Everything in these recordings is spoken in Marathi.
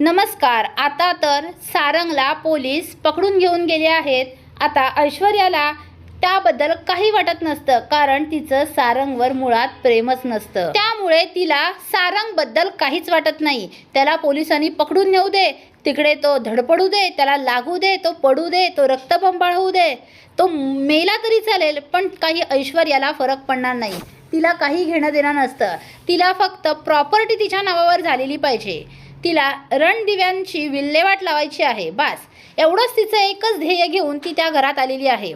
नमस्कार आता तर सारंगला पोलीस पकडून घेऊन गेले आहेत. आता ऐश्वर्याला त्याबद्दल काही वाटत नसतं कारण तिचं सारंगवर मुळात प्रेमच नसतं. त्यामुळे तिला सारंगबद्दल काहीच वाटत नाही. त्याला पोलिसांनी पकडून नेऊ दे. तिकडे तो धडपडू दे त्याला लागू दे तो पडू दे तो रक्तबंबाळ होऊ दे. तो मेला तरी चालेल पण काही ऐश्वर्याला फरक पडणार नाही. तिला काही घेणं देणं नसतं. तिला फक्त प्रॉपर्टी तिच्या नावावर झालेली पाहिजे. तिला रणदिव्यांची विल्हेवाट लावायची आहे. बास एवढंच तिचं एकच ध्येय घेऊन ती त्या घरात आलेली आहे.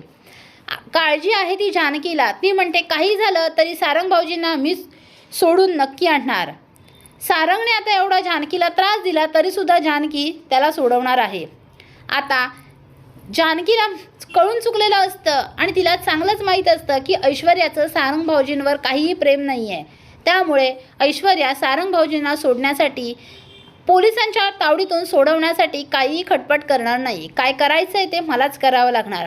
काळजी आहे ती जानकीला. ती म्हणते काही झालं तरी सारंग भाऊजींना मी सोडून नक्की आणणार. सारंगने आता एवढा जानकीला त्रास दिला तरीसुद्धा जानकी त्याला सोडवणार आहे. आता जानकीला कळून चुकलेलं असतं आणि तिला चांगलंच माहीत असतं की ऐश्वर्याचं सारंग भाऊजींवर काहीही प्रेम नाही आहे त्यामुळे ऐश्वर्या सारंग भाऊजींना सोडण्यासाठी पोलिसांच्या तावडीतून सोडवण्यासाठी काहीही खटपट करणार नाही. काय करायचं आहे ते मलाच करावं लागणार.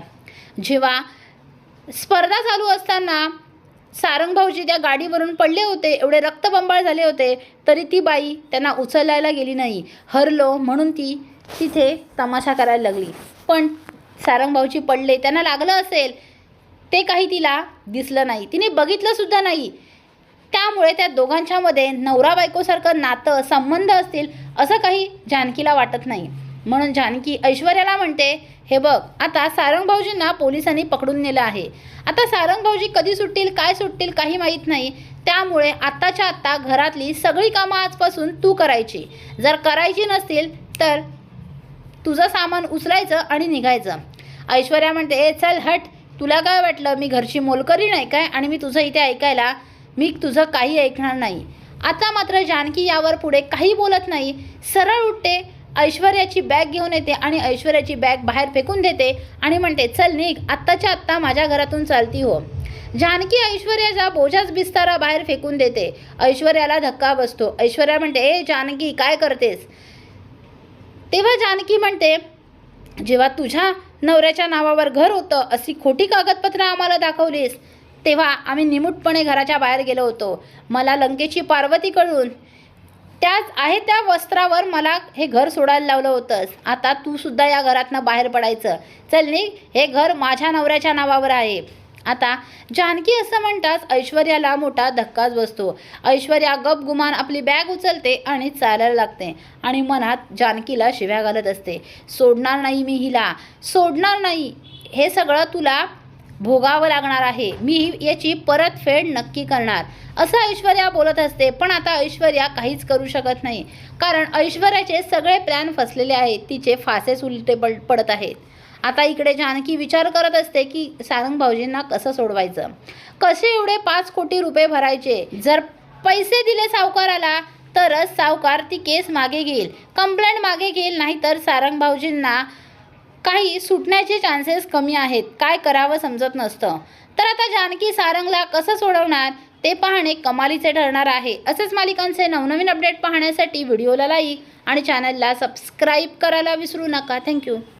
जेव्हा स्पर्धा चालू असताना सारंग भाऊजी त्या गाडीवरून पडले होते एवढे रक्तबंबाळ झाले होते तरी ती बाई त्यांना उचलायला गेली नाही. हरलो म्हणून ती तिथे तमाशा करायला लागली. पण सारंग भाऊजी पडले त्यांना लागलं असेल ते काही तिला दिसलं नाही. तिने बघितलंसुद्धा नाही. त्यामुळे त्या दोघांच्यामध्ये नवरा बायकोसारखं नातं संबंध असतील असं काही जानकीला वाटत नाही. म्हणून जानकी ऐश्वर्याला म्हणते हे बघ आता सारंग भाऊजींना पोलिसांनी पकडून नेलं आहे. आता सारंग भाऊजी कधी सुटतील काय सुटतील काही माहीत नाही. त्यामुळे आत्ताच्या आत्ता घरातली सगळी कामं आजपासून तू करायची. जर करायची नसतील तर तुझं सामान उचलायचं आणि निघायचं. ऐश्वर्या म्हणते ए चल हट. तुला काय वाटलं? मी घरची मोलकरी नाही काय? आणि मी तुझं इथे ऐकायला मी तुझं काही ऐकणार नाही. आता मात्र जानकी यावर पुढे काही बोलत नाही. सरळ उठते ऐश्वर्याची बॅग घेऊन येते आणि ऐश्वर्याची बॅग बाहेर फेकून देते आणि म्हणते चल निघ आत्ताच्या आत्ता माझ्या घरातून चालती हो. जानकी ऐश्वर्याचा बोजाच बिस्तारा बाहेर फेकून देते. ऐश्वर्याला धक्का बसतो. ऐश्वर्या म्हणते ए जानकी काय करतेस? तेव्हा जानकी म्हणते जेव्हा तुझ्या नवऱ्याच्या नावावर घर होतं अशी खोटी कागदपत्रं आम्हाला दाखवलीस. तेव्हा आम्ही निमूटपणे घराच्या बाहेर गेलो होतो. मला लंकेची पार्वती कळून त्याच आहे त्या वस्त्रावर मला हे घर सोडायला लावलं होतंस. आता तू सुद्धा या घरातनं बाहेर पडायचं. चल नी हे घर माझ्या नवऱ्याच्या नावावर आहे. आता जानकी असं म्हणताच ऐश्वर्याला मोठा धक्काच बसतो. ऐश्वर्या गप गुमान आपली बॅग उचलते आणि चालायला लागते आणि मनात जानकीला शिव्या घालत असते. सोडणार नाही मी हिला. सोडणार नाही. हे सगळं तुला भोगावं लागणार आहे. मी याची परतफेड नक्की करणार. असं ऐश्वर्या बोलत असते पण आता ऐश्वर्या काहीच करू शकत नाही. कारण ऐश्वर्याचे सगळे प्लॅन फसलेले आहेत. तिचे फासेच उलटे पड पडत आहेत. आता इकडे जानकी विचार करत असते की सारंग भाऊजींना कसं सोडवायचं? कसे एवढे पाच कोटी रुपये भरायचे? जर पैसे दिले सावकाराला तरच सावकार ती केस मागे घेईल. कंप्लेंट मागे घेईल नाहीतर सारंग भाऊजींना काही सुटण्याचे चान्सेस कमी आहेत. काय करावं समजत नसतं. तर आता जानकी सारंगला कसं सोडवणार? ते पाहणे कमालीचे ठरणार आहे. असेच मालिकांचे नवनवीन अपडेट पाहण्यासाठी व्हिडिओला लाईक आणि चॅनलला सबस्क्राईब करायला विसरू नका. थँक्यू